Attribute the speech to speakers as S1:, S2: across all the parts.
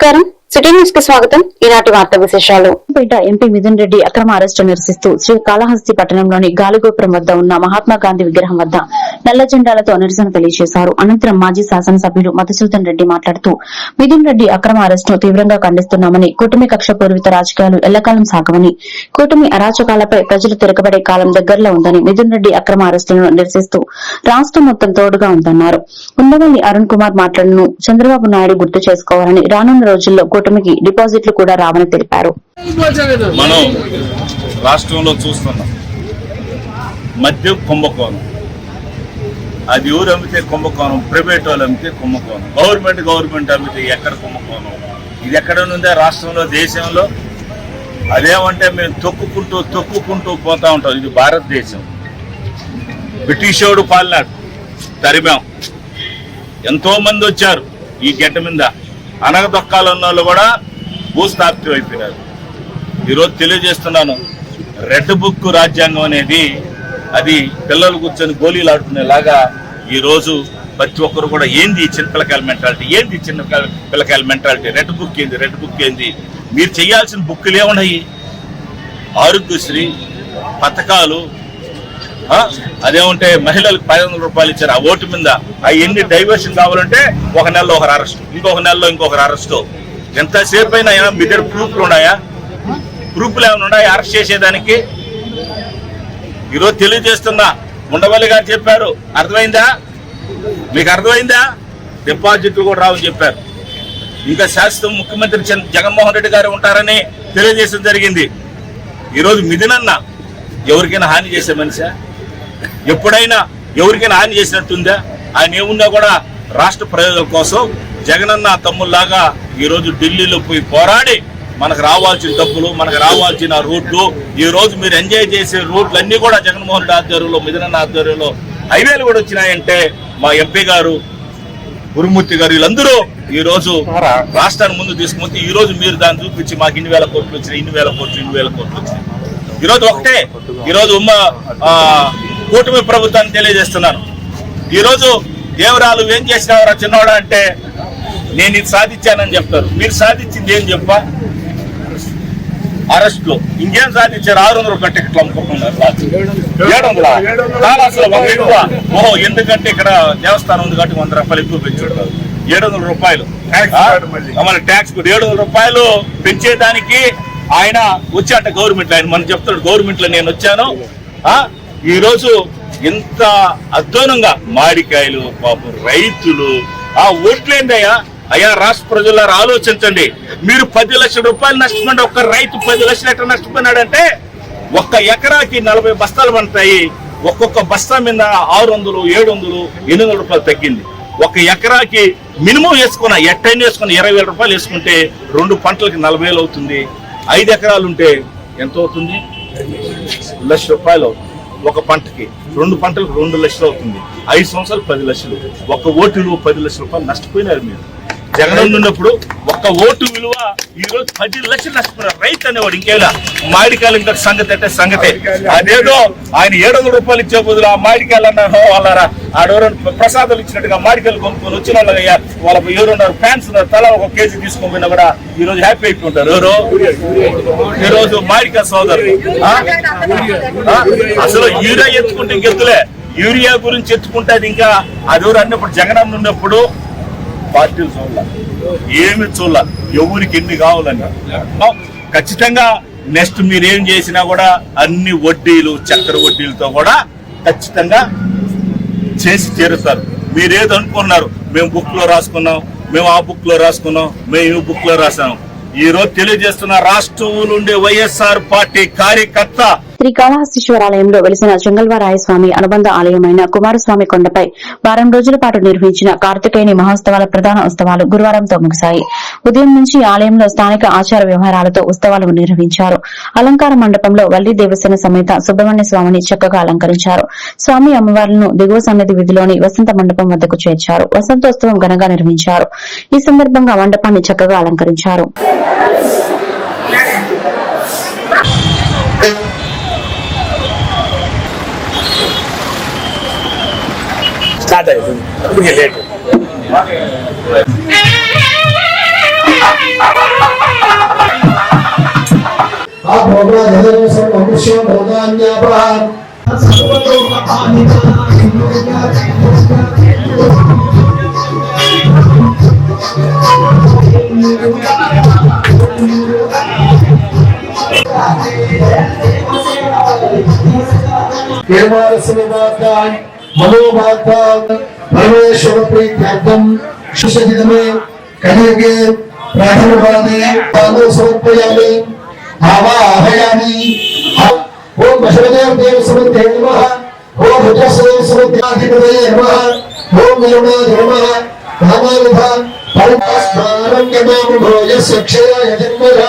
S1: నమస్కారం సిటీ న్యూస్కి స్వాగతం. ఈనాటి వార్త విశేషాలు.
S2: పేట ఎంపీ మిథున్ రెడ్డి అక్రమ అరెస్టు నిరసిస్తూ శ్రీ కాళహస్తి పట్టణంలోని గాలిగోపురం వద్ద ఉన్న మహాత్మా గాంధీ విగ్రహం వద్ద నల్ల జెండాలతో నిరసన తెలియజేశారు. అనంతరం మాజీ శాసనసభ్యుడు మధుసూదన్ రెడ్డి మాట్లాడుతూ మిథున్ రెడ్డి అక్రమ అరెస్టును తీవ్రంగా ఖండిస్తున్నామని కూటమి కక్ష పూర్విత రాజకీయాలు ఎల్లకాలం సాగమని కూటమి అరాచకాలపై ప్రజలు తిరగబడే కాలం దగ్గరలో ఉందని మిథున్ రెడ్డి అక్రమ అరెస్టులను నిరసిస్తూ రాష్ట్రం మొత్తం తోడుగా ఉందన్నారు. ఉండవల్లి అరుణ్ కుమార్ మాట్లాడును చంద్రబాబు నాయుడు గుర్తు చేసుకోవాలని రానున్న రోజుల్లో కూటమికి డిపాజిట్లు కూడా రావని తెలిపారు.
S3: మనం రాష్ట్రంలో చూస్తున్నాం. మద్యం కుంభకోణం. అది ఎవరు అమ్మితే కుంభకోణం? ప్రైవేట్ వాళ్ళు అమ్మితే కుంభకోణం. గవర్నమెంట్ గవర్నమెంట్ అమ్మితే ఎక్కడ కుంభకోణం? ఇది ఎక్కడ నుందే రాష్ట్రంలో దేశంలో? అదేమంటే మేము తొక్కుకుంటూ తొక్కుకుంటూ పోతా ఉంటాం. ఇది భారతదేశం. బ్రిటిషోడు పాలనాడు. తరిమాం. ఎంతో మంది వచ్చారు ఈ గెట్ట మీద. అనగదొక్కాలు ఉన్న వాళ్ళు కూడా భూస్థాపితం అయిపోయినారు. ఈరోజు తెలియజేస్తున్నాను రెడ్ బుక్ రాజ్యాంగం అనేది అది పిల్లలు కూర్చొని గోళీలు ఆడుకునేలాగా ఈరోజు ప్రతి ఒక్కరు కూడా ఏంది చిన్న పిల్లకాయల మెంటాలిటీ? ఏంది చిన్న పిల్లకాయల మెంటాలిటీ? రెడ్ బుక్ ఏంది? రెడ్ బుక్ ఏంది? మీరు చేయాల్సిన బుక్కులు ఏమున్నాయి ఆరోగ్యశ్రీ పథకాలు అదేమంటే మహిళలకు పది వందల రూపాయలు ఇచ్చారు. ఆ ఓటు మీద ఆ ఎన్ని డైవర్షన్ కావాలంటే ఒక నెలలో ఒకరు అరెస్ట్ ఇంకొక నెలలో ఇంకొకరు అరెస్ట్ ఎంతసేపు అయినా ఏమైనా మీ దగ్గర ప్రూఫ్లు ఉన్నాయా? ప్రూఫ్లు ఏమైనా ఉన్నాయా? అరెస్ట్ చేసేదానికి? ఈరోజు తెలియజేస్తున్నా. ఉండవల్లి గారు చెప్పారు. అర్థమైందా? మీకు అర్థమైందా? డిపాజిట్లు కూడా రావని చెప్పారు. ఇంకా శాశ్వతం ముఖ్యమంత్రి చంద్ర- జగన్మోహన్ రెడ్డి గారు ఉంటారని తెలియజేయడం జరిగింది. ఈరోజు మిథునన్న ఎవరికైనా హాని చేసే మనిషా? ఎప్పుడైనా ఎవరికైనా హాని చేసినట్టుందా? ఆయన ఏమున్నా కూడా రాష్ట్ర ప్రయోజనం కోసం జగనన్న తమ్ముల్లాగా ఈరోజు ఢిల్లీలో పోయి పోరాడి మనకు రావాల్సిన డబ్బులు మనకు రావాల్సిన రూట్లు ఈ రోజు మీరు ఎంజాయ్ చేసే రూట్లు కూడా జగన్మోహన్ రెడ్డి ఆధ్వర్యంలో మిథునన్న ఆధ్వర్యంలో హైవేలు కూడా వచ్చినాయంటే మా ఎంపీ గారు గురుమూర్తి గారు వీళ్ళందరూ ఈ రోజు రాష్ట్రాన్ని ముందు తీసుకుంటే ఈ రోజు మీరు దాన్ని చూపించి మాకు ఇన్ని వేల కోట్లు వచ్చినాయి ఇన్ని వేల కోట్లు ఇన్ని వేల కోట్లు వచ్చినాయి. ఈ రోజు ఒకటే ఈ రోజు ఉమ్మ ఆ, కూటమి ప్రభుత్వాన్ని తెలియజేస్తున్నాను. ఈ రోజు దేవరాలు ఏం చేసినావరా చిన్నవాడా అంటే నేను ఇది సాధించానని చెప్తారు. మీరు సాధించింది ఏం చెప్పా? అరెస్ట్లో ఇంకేం సాధించారు? ఆరు వందల రూపాయల టికెట్లు అమ్ముకుంటున్నారు ఏడు వందలా? చాలా అసలు ఒక ఎక్కువ ఓహో ఎందుకంటే ఇక్కడ దేవస్థానం ఉంది కాబట్టి వంద రూపాయలు ఎక్కువ పెంచుంటారు ఏడు వందల రూపాయలు? మన ట్యాక్స్ ఏడు వందల రూపాయలు పెంచేదానికి ఆయన వచ్చాట గవర్నమెంట్ ఆయన మనం చెప్తాడు గవర్నమెంట్లో నేను వచ్చాను. ఈరోజు ఇంత అధ్వానంగా మాడికాయలు పాపం రైతులు ఆ ఓట్లేందయ్యా? అయ్యా రాష్ట్ర ప్రజలారా ఆలోచించండి. మీరు పది లక్షల రూపాయలు నష్టపోయిన ఒక్క రైతు పది లక్షలు ఎట్లా నష్టపోయినాడంటే ఒక్క ఎకరాకి నలభై బస్తాలు పండుతాయి. ఒక్కొక్క బస్తా మీద ఆరు వందలు ఏడు వందలు ఎనిమిది వందల రూపాయలు తగ్గింది. ఒక ఎకరాకి మినిమం వేసుకున్న ఎట్టైనా వేసుకున్న ఇరవై వేల రూపాయలు వేసుకుంటే రెండు పంటలకి నలభై వేలు అవుతుంది. ఐదు ఎకరాలు ఉంటే ఎంత అవుతుంది లక్ష రూపాయలు అవుతుంది. ఒక పంటకి రెండు పంటలకు రెండు లక్షలు అవుతుంది. ఐదు సంవత్సరాలు పది లక్షలు. ఒక ఓటులు పది లక్షల రూపాయలు నష్టపోయినారు మీరు. జగన్ ఉన్నప్పుడు ఒక్క ఓటు విలువ ఈ రోజు పది లక్షలు నష్టపోయినారు రైతు అనేవాడు ఇంకేలా? మామిడికాయలు ఇంకా సంగతి అంటే సంగతే. అదేదో ఆయన ఏడు వందల రూపాయలు ఇచ్చే బదులు ఆ మామిడికాయలు అన్నారు వాళ్ళారా? ఆడెవరైనా ప్రసాదాలు ఇచ్చినట్టుగా మామిడికాయలు కొనుక్కొని వచ్చిన వాళ్ళయ్యా వాళ్ళ ఎవరున్నారు ఫ్యాన్స్ ఉన్నారు తల ఒక కేజీ తీసుకొని పోయినా కూడా ఈ రోజు హ్యాపీ అయిపోతుంటారు. ఎవరు? ఈ రోజు మామిడికాయ సోదరులు అసలు యూరియా ఎత్తుకుంటే ఇంకెత్తులే యూరియా గురించి ఎత్తుకుంటే అది ఇంకా అది ఎవరు అన్నప్పుడు జగనన్న ఉన్నప్పుడు పార్టీలు చూడాల. ఏమి చూడాల. ఎవరికి ఎన్ని కావాలని ఖచ్చితంగా నెక్స్ట్ మీరేం చేసినా కూడా అన్ని వడ్డీలు చక్కెర వడ్డీలతో కూడా ఖచ్చితంగా చేసి చేరుస్తారు మీరేది అనుకున్నారు మేము బుక్లో రాసుకున్నాం మేము ఆ బుక్లో రాసుకున్నాం మేము ఈ బుక్లో రాసాం. ఈ రోజు తెలియజేస్తున్న రాష్ట్రంలో ఉండే వైఎస్ఆర్ పార్టీ కార్యకర్త
S2: శ్రీకాళహస్తీశ్వరాలయంలో వెలిసిన చెంగల్వారాయ స్వామి అనుబంధ ఆలయమైన కుమారస్వామి కొండపై వారం రోజుల పాటు నిర్వహించిన కార్తికేయని మహోత్సవాల ప్రధాన ఉత్సవాలు గురువారంతో ముగిశాయి. ఉదయం నుంచి ఆలయంలో స్థానిక ఆచార వ్యవహారాలతో ఉత్సవాలు నిర్వహించారు. అలంకార మండపంలో వల్లి దేవసేన సమేత సుబ్రహ్మణ్య స్వామిని చక్కగా అలంకరించారు. స్వామి అమ్మవార్లను దిగువ సన్నిధి విధిలోని వసంత మండపం వద్దకు చేర్చారు. వసంతోత్సవం ఘనంగా నిర్వహించారు. ఈ సందర్భంగా మండపాన్ని చక్కగా అలంకరించారు.
S3: ಸ್ಟಾರ್ಟ್ ಆಗಿದೆ ನಮಗೆ ಲೇಟು
S4: தேவாரசன வாக்காய் మనోవాదాన్ పరమేశ్వర ప్రీత్యర్థం శిషదిదమే కలిగే ప్రారంభవాదే తాను సమర్పయాలి ఆవాహయామి. ఓం బసవదేవ దేవ సమర్థే నమః. ఓం భుజస్వదేవ సమర్థాధిపతయే నమః. ఓం నిరుణాధి నమః. నామావిధ పరమాస్మారం గమాము యస్య క్షయాయ జన్మజా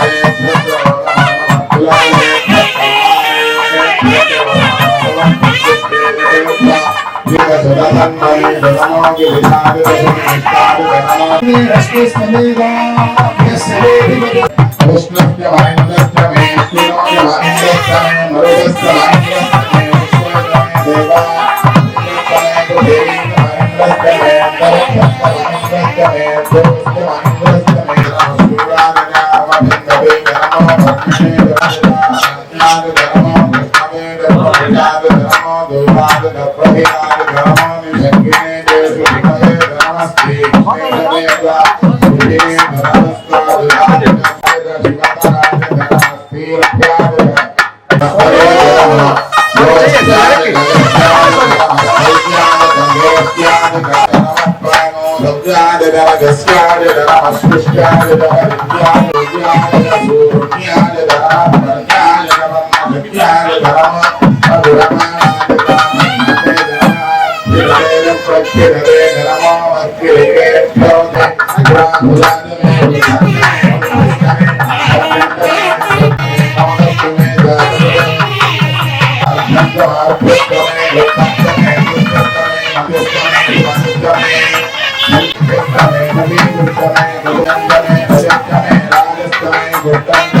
S4: विष्णुस्य
S5: महेन्द्रस्य
S4: विष्णुस्य महेन्द्रस्य मरुदस्य महेन्द्रस्य देवा महेन्द्रस्य महेन्द्रस्य महेन्द्रस्य महेन्द्रस्य i'm Thank you.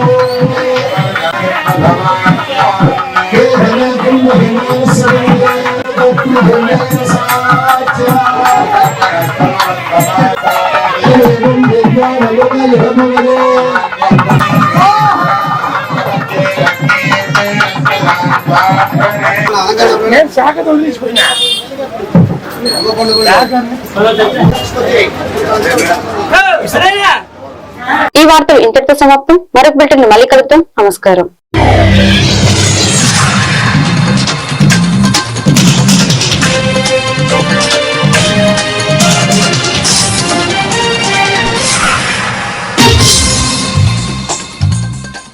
S1: నేను శాఖ వదిలించిపోయినా ఈ వార్తలు ఇంతటితో సమాప్తం. మరొక బిల్టన్ మళ్ళీ కలుద్దాం. నమస్కారం.